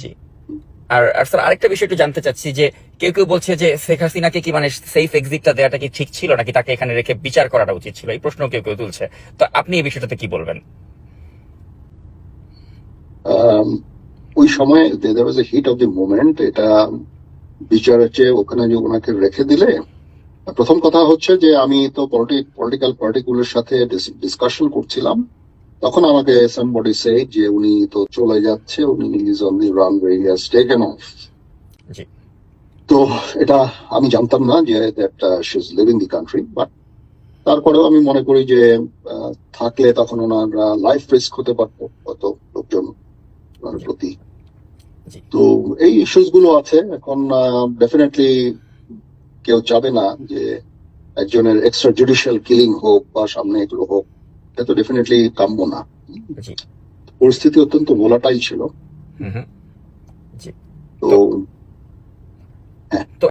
জি। আর sir, আরেকটা বিষয় একটু জানতে চাচ্ছি যে কেউ কেউ বলছে যে শেখ হাসিনাকে কি মানে সেফ এক্সিটটা দেওয়াটা কি ঠিক ছিল নাকি তাকে এখানে রেখে বিচার করাটা উচিত ছিল? এই প্রশ্ন কেউ কেউ তুলছে। তো আপনি এই বিষয়টাতে কি বলবেন? ওই সময় there was a hit of the moment এটা বিচার হচ্ছে ওখানে যে ওনাকে রেখে দিলে। প্রথম কথা হচ্ছে যে আমি তো পলিটিক্যাল পার্টিগুলোর সাথে ডিসকাশন করছিলাম। তখন আমাকে সামবডি সে যে উনি তো চলে যাচ্ছে উনি is on the runway he has taken off তো এটা আমি জানতাম না যে that she is leaving the country but তারপরেও আমি মনে করি যে আহ, থাকলে তখন ওনার লাইফ রিস্ক হতে পারতো হয়তো লোকজন প্রতি। তো এই ইস্যুসগুলো আছে এখন ডেফিনেটলি কেউ চাবে না যে একজনের এক্সট্রা জুডিশিয়াল কিলিং হোক বা সামনে এগুলো হোক। এটা তো ডেফিনেটলি কাম্য না। পরিস্থিতি অত্যন্ত ভোলাটাইল ছিল। তো